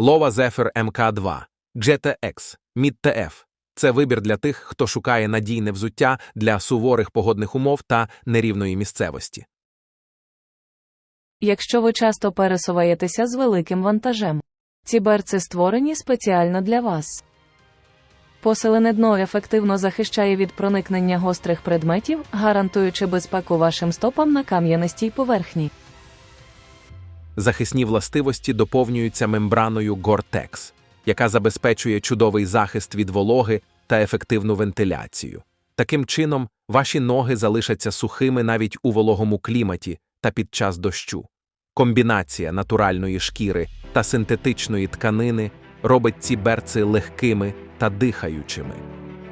Lova Zephyr MK2, GTX, MID-TF – це вибір для тих, хто шукає надійне взуття для суворих погодних умов та нерівної місцевості. Якщо ви часто пересуваєтеся з великим вантажем, ці берці створені спеціально для вас. Посилене дно ефективно захищає від проникнення гострих предметів, гарантуючи безпеку вашим стопам на кам'янистій поверхні. Захисні властивості доповнюються мембраною Gore-Tex, яка забезпечує чудовий захист від вологи та ефективну вентиляцію. Таким чином, ваші ноги залишаться сухими навіть у вологому кліматі та під час дощу. Комбінація натуральної шкіри та синтетичної тканини робить ці берци легкими та дихаючими.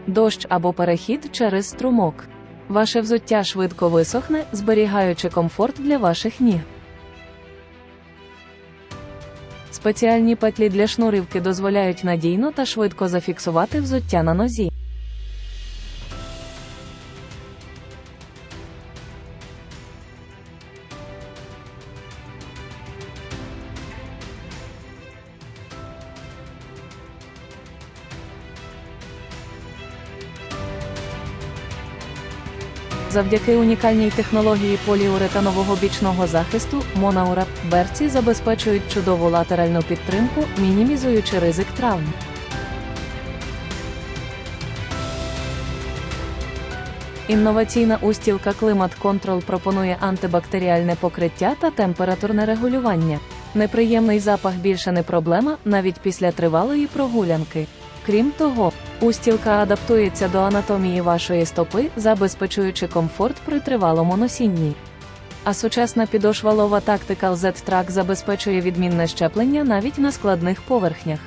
Дощ або перехід через струмок. Ваше взуття швидко висохне, зберігаючи комфорт для ваших ніг. Спеціальні петлі для шнурівки дозволяють надійно та швидко зафіксувати взуття на нозі. Завдяки унікальній технології поліуретанового бічного захисту, Monaurap берці забезпечують чудову латеральну підтримку, мінімізуючи ризик травм. Інноваційна устілка Climate Control пропонує антибактеріальне покриття та температурне регулювання. Неприємний запах більше не проблема навіть після тривалої прогулянки. Крім того, устілка адаптується до анатомії вашої стопи, забезпечуючи комфорт при тривалому носінні. А сучасна підошва Lova Tactical Z-Track забезпечує відмінне щеплення навіть на складних поверхнях.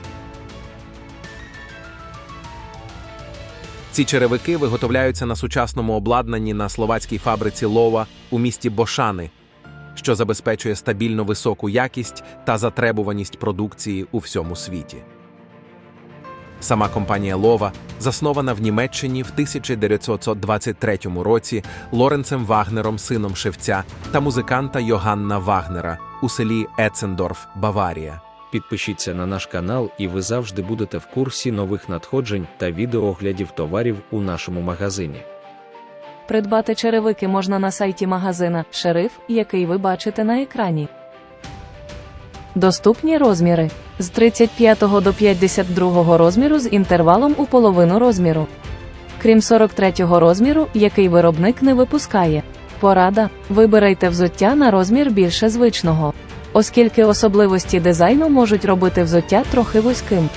Ці черевики виготовляються на сучасному обладнанні на словацькій фабриці Лова у місті Бошани, що забезпечує стабільно високу якість та затребуваність продукції у всьому світі. Сама компанія Лова заснована в Німеччині в 1923 році Лоренцем Вагнером, сином шевця та музиканта Йоганна Вагнера у селі Ецендорф, Баварія. Підпишіться на наш канал, і ви завжди будете в курсі нових надходжень та відеооглядів товарів у нашому магазині. Придбати черевики можна на сайті магазина Шериф, який ви бачите на екрані. Доступні розміри з 35 до 52 розміру з інтервалом у половину розміру. Крім 43 розміру, який виробник не випускає. Порада: вибирайте взуття на розмір більше звичного, оскільки особливості дизайну можуть робити взуття трохи вузьким.